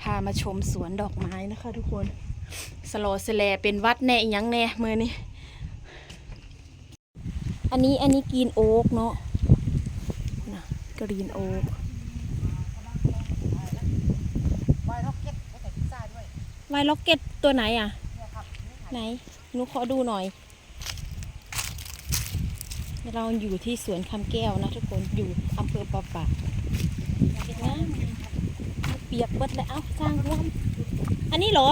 พามาชมสวนดอกไม้นะคะทุกคนสโลสแลเป็นวัดแน่ยังแน่มือนี้อันนี้อันนี้กรีนโอ๊กเนาะนะกรีนโอ๊กไวายล็อกเก็ตตัวไหนอะเนี่ยครับนี่ค่ะ ไหนหนูขอดูหน่อย เราอยู่ที่สวนคำแก้วนะทุกคนอยู่อำเภอปะปะนะ เปียกเบิดเลยเอ้าสร้างร่วมอันนี้เหรอ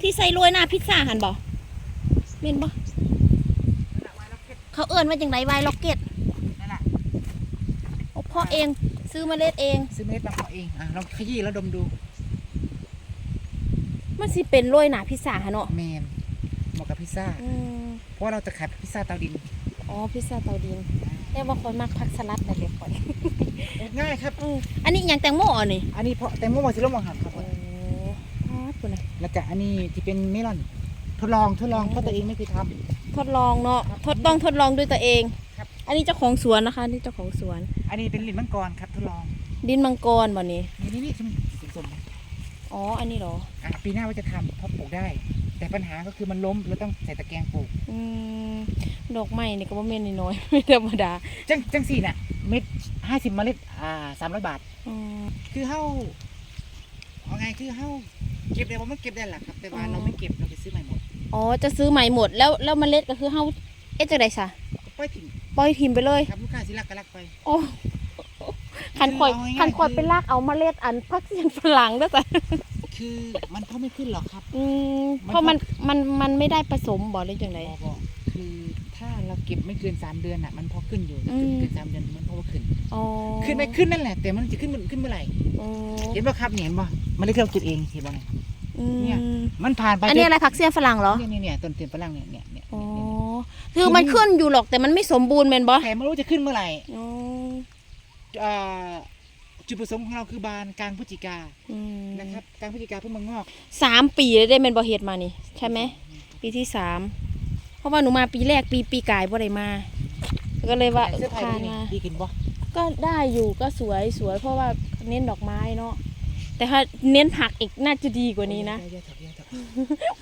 ที่ใส่โรยหน้าพิซซ่าหันบ่เม่นบ่นั่นแหละไวร็อกเก็ตเขาเอิ้นว่าจังไดไวล็อกเก็ตนั่นแหละโอ้พ่อเองซื้อเมาเล็ดเอง ซื้อเมล็ดมาเพาะเองอะลองขยี้แล้วดมดู มันสิเป็นโรยหน้าพิซซ่าหันเนาะแมนเหมาะกับพิซซ่าอืมเพราะว่าเราจะขายพิซซ่าเตาดินอ๋อพิซซ่าเตาดิน แต่ว่าคนมักผักสลัดแต่เด็กก่อนง่ายครับเอออันนี้อหยังแตงโมอะนี่อันนี้เพาะแตงโมมาซิลมังหันครับ โอ้ฮอดปุ่นน่ะแล้วก็อันนี้ที่เป็นเมลอนทดลองทดลองเพราะตัวเองไม่เคยททดลองเนาะทดต้องทดลองด้วยตัวเองครับอันนี้เจ้าของสวนนะคะ นี่เจ้าของสวนำอันนี้เป็นลิ้นมังกรครับทดลองดินมังกรบ่นี่นี่นี่นี่ชมสมอ๋ออันนี้เหรอๆอะปีหน้าว่าจะทำเพราะปลูกได้ แต่ปัญหาก็คือมันล้มเราต้องใส่ตะแกรงปลูกอืมดอกไม้นี่ก็บ่แม่นน้อยๆไม่ธรรมดาจังจังสี่น่ะเม็ดห้าสิบเมล็ดอ่าสามร้อยบาท อืม คือเฮาเอาไงคือเฮาเก็บได้ว่ามันเก็บได้แหละครับ แต่ว่าอ๋อ เราไม่เก็บเราไปซื้อใหม่หมดอ๋อจะซื้อใหม่หมดแล้วแล้วเมล็ดก็คือเฮาเอ๊ะจังได๋ซะก็ปล่อยทิ้งปล่อยทิมไปเลย ครับลูกค้าสิรักก็รักไป โอ้คันข่อยคือเอาง่ายๆคันข่อยคือไปลากเอาเมล็ดอันพักเสียนฝรั่งเด้อจ้ะ คือมันเพาะไม่ขึ้นหรอกครับ อืมมันเพราะมันมันมันไม่ได้ผสมบ่หรือจังได บอบอคือถ้าเราเก็บไม่เกินสามเดือนอะ มันพอขึ้นอยู่อืม เกินสามเดือนมันพอว่าขึ้น อ๋อขึ้นไม่ขึ้นนั่นแหละ แต่มันจะขึ้นมันขึ้นเมื่อไหร่อ๋อเห็นป่ะครับเนี่ยเห็นป่ะมันได้ที่เราเก็บเองเห็นป่ะเนี่ย อืมเนี่ย มันผ่านไปอันนี้อะไรผักเสี้ยนฝรั่งเหรอเนี่ยเนี่ยเนี่ยต้นเตียนฝรั่งเนี่ยเนี่ยเนี่ยอ๋อเนี่ยคือมันขึ้นอยู่หรอกแต่มันไม่สมบูรณ์แมนบอแต่ไม่รู้จะขึ้นเมื่อไหร่อ๋อ อ่า จุดประสงค์ของเราคือบานกลางพฤศจิกาอืมนะครับกลางพฤศจิกาเพิ่งมางอกสามปีเลยได้แมนบอเฮ็ดมานี่ ใช่ไหม ปีที่สามเพราะว่าหนูมาปีแรกปีปีกายบ่ได้มา ก็เลยว่าเสื้อผ้าพาดีนี่มา ดีกินบ่ก็ได้อยู่ก็สวยสวยเพราะว่าเน้นดอกไม้เนาะ แต่ถ้าเน้นผักอีกน่าจะดีกว่านี้นะเยอะๆเถอะเยอะๆเถอะ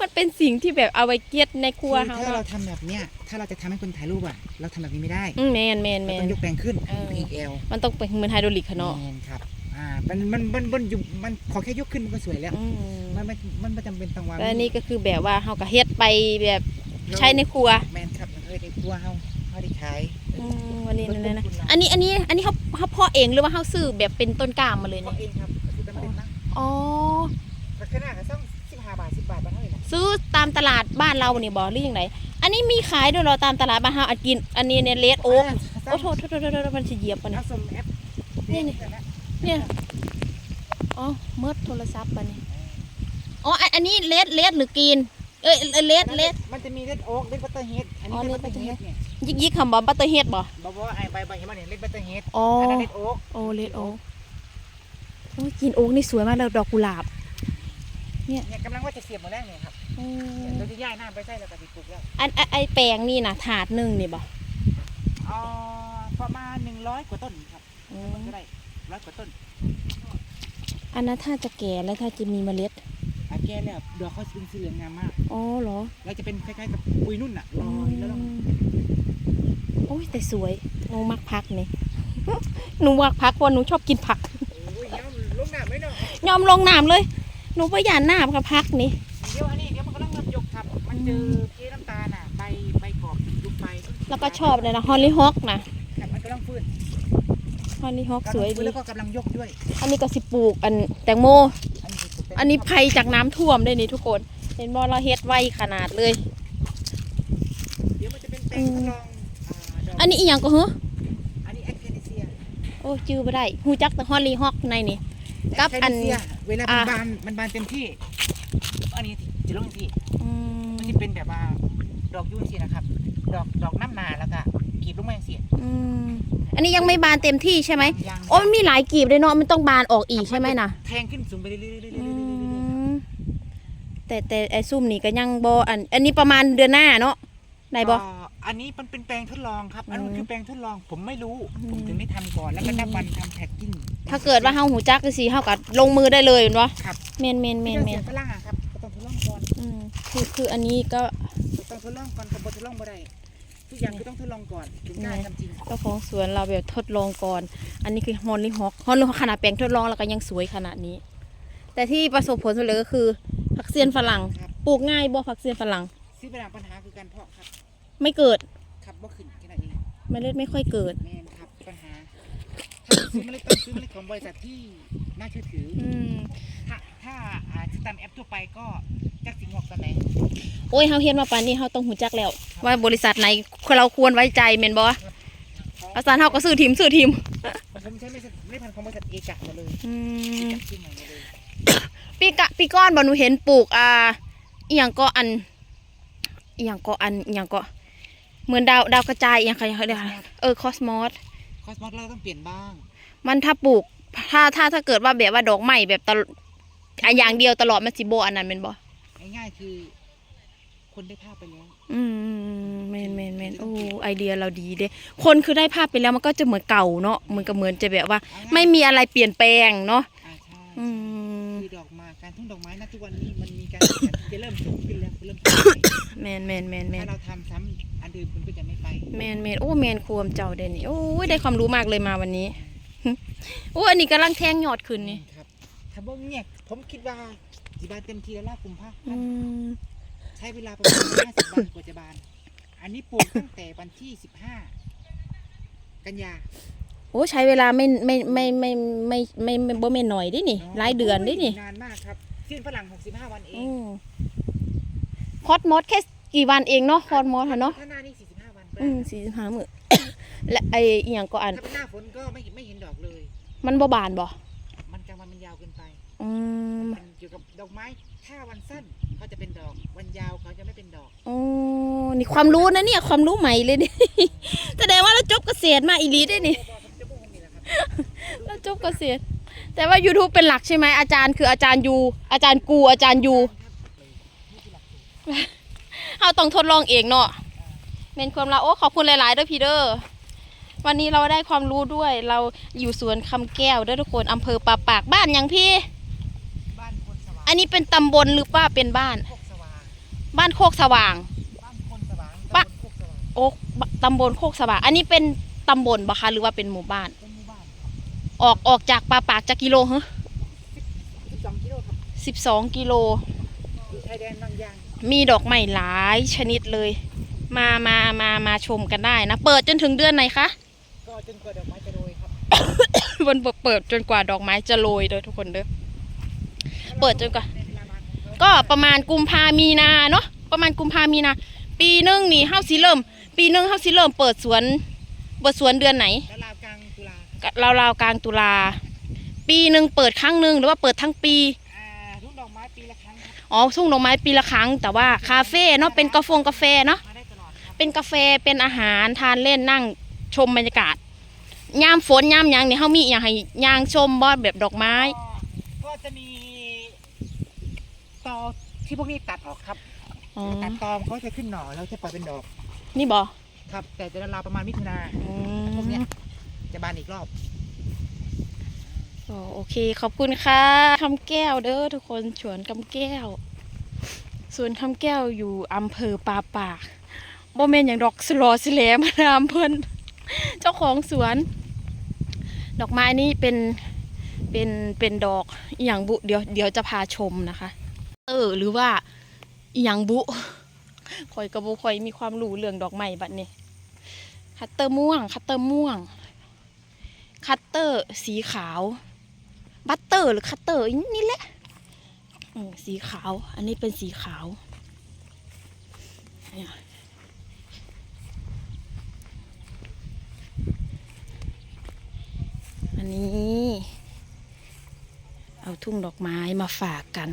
มันเป็นสิ่งที่แบบเอาไว้เก็บในครัวคือเฮาถ้าเราเนาะทำแบบเนี้ยถ้าเราจะทำให้คนถ่ายรูปอะ เราทำแบบนี้ไม่ได้อืมแมนแมนแมเราต้อนงยกแปลงขึ้นเออพีเอลมันต้องเป็นเหมือนไฮโดรลิกค่ะเนาะแมนครับอ่ามันมันมันมันอยู่มันขอแค่ยกขึ้นมันก็สวยแล้วอืมมันไม่มันไม่จำเป็นต้องวางแล้วอันนี้ก็คือแบบว่าเฮาก็เฮ็ดไปแบบใช้ในครัวแมนครับเออในครัวเฮาเฮาได้ขายอืมวันนี้นั่นนะอันนี้อันนี้อันนี้เขาเขาเพาะเองหรือว่าเขาซื้อแบบเป็นต้นกล้ามมาเลยเพาะเนี่ย อ๋อราคาหน้าก็ต้องสิบห้าบาทสิบบาทบ้านเท่าไหร่นะซื้อตามตลาดบ้านเราเนี่ยบอหรือยังไงอันนี้มีขายด้วยเหรอตามตลาดบ้านเราอันกิน อันนี้เนี่ยเลดโอ๊กโอ้โทษโทษโทษโทษโทษมันจะเหยียบปะเนี่ย เอาสมแอปนี่นี่ เนี่ยอ๋อเมิดโทรศัพท์ปะเนี่ยอ๋ออันอันนี้เลดเลดหรือกิน เอ้ยเลดเลด มันจะมีเลดโอ๊กเลดบัตเตอร์เฮดอันนี้อ๋อเลเลดดบัตเตอร์เฮด butter เนี่ยยิกยิกคำบอกบัตเตอร์เฮดบ่บอกว่าไอ้ใบใบเห็นไหมเนี่ยเลดบัตเตอร์เฮดอ๋ออันนั้นเลดโอ๊กโอ้เลดโอ๊ก โอ้ยกินโอ๊กนี่สวยมากเลยดอกกุหลาบ เนี่ยกำลังว่าจะเสียบหมดแล้วเนี่ยครับอืมเราจะย้ายหน้าไปใส่แล้วก็ไปปลูกแล้วอันอันไอแปลงนี่นะถาดหนึ่งนี่บ่อ๋อประมาณหนึ่งร้อยกว่าต้นครับมันก็ได้ร้อยกว่าต้นอันนั้นถ้าจะแก่แล้วถ้าจะมีเมล็ด อาแก้แล้วดอกเขาเป็นสีเหลืองงามมาก อ๋อเหรอแล้วจะเป็นคล้ายๆกับปุยนุ่นอะลอยแล้วต้องอืมโอ้ยแต่สวยหนูมักพักนี่ หนูมักพักเพราะหนูชอบกินผัก น้ำไหมเนาะยอมลงน้ำเลย หนูประหยัดน้ำกับพักนี่เดี๋ยวอันนี้เดี๋ยวมันก็ต้องรับยกครับ มันเจอเพน้ำตาลอะใบใบกรอบลูกใบแล้วก็ชอบเลยนะฮอลลี่ฮอกนะครับมันก็ต้องฟื้นฮอลลี่ฮอกกำลังสวยฟื้ดีนแล้วก็กำลังยกด้วย อันนี้ก็สิปลูกอันแตงโม อันนี้คือเป็อันนี้ภัยจากน้ำท่วมด้วยนี่ทุกคน เห็นบ่เราเฮ็ดไวขนาดเลย เดี๋ยวมันจะเป็นแปลงทดลองอ่าดอกอันนี้อีหยังก็เหรออันนี้แอคเทนิเซียโอ้จื้อบ่ได้ฮู้จักแต่ฮอลลี่ฮอกในนี่ กับอัน แคเซียเวลามันอะ บานมันบานเต็มที่ อันนี้จะลงที่อืมมันจะเป็นแบบว่าดอกยุ่นสินะครับ ดอกดอกน้ำนาแล้วก็กรีบลงมาอย่างเสียอืมอันนี้ยังไม่บานเต็มที่ใช่ไหมยังโอ้มันมีหลายกีบเลยเนาะมันต้องบานออกอีกใช่ไหมนะแทงขึ้นสูงไปเรื่อยๆเรื่อยๆเรื่อยๆอืเรื่อยๆเรื่อยๆมแต่แต่ไอ้ซุ่มนี่ก็ยังบอัน อันนี้ประมาณเดือนหน้าเนาะไหนบอ ก็อันนี้มันเป็นแปลงทดลองครับ อันอืนี้มคือแปลงทดลอง ผมไม่รู้ อืม ผมถึงได้ทำก่อน แล้วก็นับวันทำแพ็กกิ้ง ถ้าเกิดว่าเฮาหูจักก็สิเฮาก็ลงมือได้เลยเห็นบ่ครับ แม่นแม่นแม่นไม่แม่ได้นเสียฝรั่งอะครับก็ต้องทดลองก่อนอืมคือคืออันนี้ก็ต้องทดลองก่อนกับบททดลองบ่ได้ทุกอย่างคือต้องทดลองก่อนถึงกล้าทำจริงเจ้าของสวนเราแบบทดลองก่อน อันนี้คือฮอนลี่ฮอกฮอนลี่ฮอกขนาดแปลงทดลองแล้วก็ยังสวยขนาดนี้ แต่ที่ประสบผลสำเร็จก็คือผักเซียนฝรั่งครับปลูกง่ายบ่ผักเซียนฝรั่งที่ปัญหาปัญหาคือการเพาะครับ ไม่เกิดครับบ่ขึ้นแค่นั้นเองเมล็ดไม่ค่อยเกิดแมนครับปัญหา ถ้า ซื้อเมล็ดต้องซื้อเมล็ดของบริษัทที่น่าเชื่อถือ อืมถ้าถ้าอ่าซื้อตามแอปทั่วไปก็จักสิงหอกตอนไหนโอ้ยเฮาเฮ็ดมาปานนี้เฮาต้องหูจักแล้ว ว่าบริษัทไหนเราควรไว้ใจแม่นบ่อาจารย์เฮาก็ซื้อทีมซื้อทีมผมใช้ไม่ใช่ไม่พันธุ์ของบริษัทเอกะหมดเลยอืเอมกะชื่อใหม่หมดเลยปีกะปีก้อนบ่หนูเห็นปลูกอ่าอีหยังก็อันอีหยังก็อันอีหยังก็เหมือนดาวดาวกระจายอีหยังค่ะเดี๋ยวเออคอสมอส คอสมอสเราต้องเปลี่ยนบ้าง มันถ้าปลูก ถ้าถ้าถ้าเกิดว่าแบบว่าดอกไม้แบบตลอะอย่างเดียวตลอดมันสิโบอันนั้นเป็นบ่ง่ายๆคือ คนได้ภาพไปแล้วอืมแมนแมนแมนโอ้ไอเดียเราดีเด้ คนคือได้ภาพไปแล้วมันก็จะเหมือนเก่าเนาะเหมือนกับเหมือนจะแบบว่า ไม่มีอะไรเปลี่ยนแปลงเนาะอ่าใช่อืมคือดอกไม้การทุ่งดอกไม้ณทุกวันนี้มันมีการแข่งขันที่จะเริ่มสูงขึ้นแล้วเริ่มสูงขึ้นแมนแมนแมนแมถ้านเราทำซ้ำอันเดิมคุณก็จะไม่ไป แมนแมนโอ้แมนควมเจ้าเด่นนี่โอ้ยได้ความรู้มากเลยมาวันนี้ โอ้อันนี้กำลังแทงยอดขึ้นนี่ครับ ถ้าบ่เนี่ยผมคิดว่าสิบานเต็มทีแล้วล่ากุมภาอืมใช้เวลาประมาณ50วันกว่าจะบาน อันนี้ปลูกตั้งแต่วันที่15กันยาโอ้ใช้เวลาไม่ไม่ไม่ไม่ไม่ไม่ไม่บ่แม่นหน่อยเดินี่หลายเดือนเดินี่นานมากครับเส้นฝรั่ง65วันเองอืมคอสมอสแค่กี่วันเองเนาะคอสมอสอะเนาะถ้าหน้านี่45วันอืมสี่สิบห้ามื้อ และไออีหยังก็อัน ถ้าเป็นหน้าฝนก็ไม่ไม่เห็นดอกเลย มันบ่บานบ่มันกลางวันมันยาวเกินไป อืมมันเกี่ยวกับดอกไม้ ถ้าวันสั้นเขาจะเป็นดอก วันยาวเขาจะไม่เป็นดอกอ๋อนี่ความรู้นะเนี่ย ความรู้ใหม่เลยนี่แสดงว่าเราจบเกษตรมาอีหลีได้นี่จะพูดคำนี้แหละครับเราจบเกษตร แต่ว่า YouTube เป็นหลักใช่ไหมอาจารย์คืออาจารย์ยู อาจารย์กู อาจารย์ยูเราต้องทดลองเองเนาะเป็นความเราโอ้ขอบคุณหลายๆเด้อพี่เด้อ วันนี้เราได้ความรู้ด้วย เราอยู่สวนคำแก้วเด้อทุกคนอำเภอป่าปากบ้านหยังพี่ บ้านคนสว่างอันนี้เป็นตำบลหรือว่าเป็นบ้าน โคกสว่างบ้านโคกสว่าง บ้านคนสว่างบ้านตำบลโคกสว่างโอ๊กตำบลโคกสว่าง อันนี้เป็นตำบลปะคะหรือว่าเป็นหมู่บ้าน เป็นหมู่บ้านครับออกออกจากป่าปากจากกิโลฮะ12กิโลครับสิบสองกิโล อยู่ชายแดนบางยางมีดอกไม้หลายชนิดเลย มามามามาชมกันได้นะ เปิดจนถึงเดือนไหนคะ วันเปิดจนกว่าดอกไม้จะโรยเด้อทุกคนเด้อเปิดจนกว่าในเวลาบานของเขาก็ประมาณกุมภามีนาเนาะประมาณกุมภามีนาปีหนึงนี่เฮาสิเริ่ม ปีหนึงเฮาสิเริ่มเปิดสวนเปิดสวนเดือนไหนแล้วราวกลางตุลาเราราวๆกลางตุลา ปีหนึ่งเปิดครั้งหนึ่งหรือว่าเปิดทั้งปีอ่าทุ่งดอกไม้ปีละครั้งครับอ๋อทุ่งดอกไม้ปีละครั้ง แต่ว่าคาเฟ่เนาะเป็นกาแฟกาแฟเนาะมาได้ตลอดครับเป็นกาแฟเป็นอาหารทานเล่นนั่งชมบรรยากาศ ยามฝนยามหยังเนี่ยเขามีอย่างให้ยางชมบ่แบบดอกไม้ก็ก็จะมีตอที่พวกนี้ตัดออกครับอ๋อ ตัดตอมเขาจะขึ้นหน่อแล้วจะปล่อยเป็นดอกนี่บ่ครับ แต่จะราวๆประมาณมิถุนาอืพวกเนี้มยจะบานอีกรอบ อ๋อโอเค ขอบคุณค่ะคำแก้วเด้อทุกคนสวนคำแก้ว สวนคำแก้วอยู่อำเภอปาปากบ่แม่นอย่างดอกสลอสิแหลมานามเพิ่น เจ้าของสวน ดอกไม้นี่เป็นเป็นเป็นดอกอหย่างบุเดี๋ยวเดี๋ยวจะพาชมนะคะ เออหรือว่าอหย่างบุคอยกระบุคอยมีความรู้เรื่องดอกไม้บัดนี้คัตเตอร์ม่วง คัตเตอร์ม่วง คัตเตอร์สีขาว บัตเตอร์หรือคัตเตอร์นี่แหละสีขาว อันนี้เป็นสีขาวเนี่ยอัน นี้ เอาทุ่งดอกไม้มาฝากกัน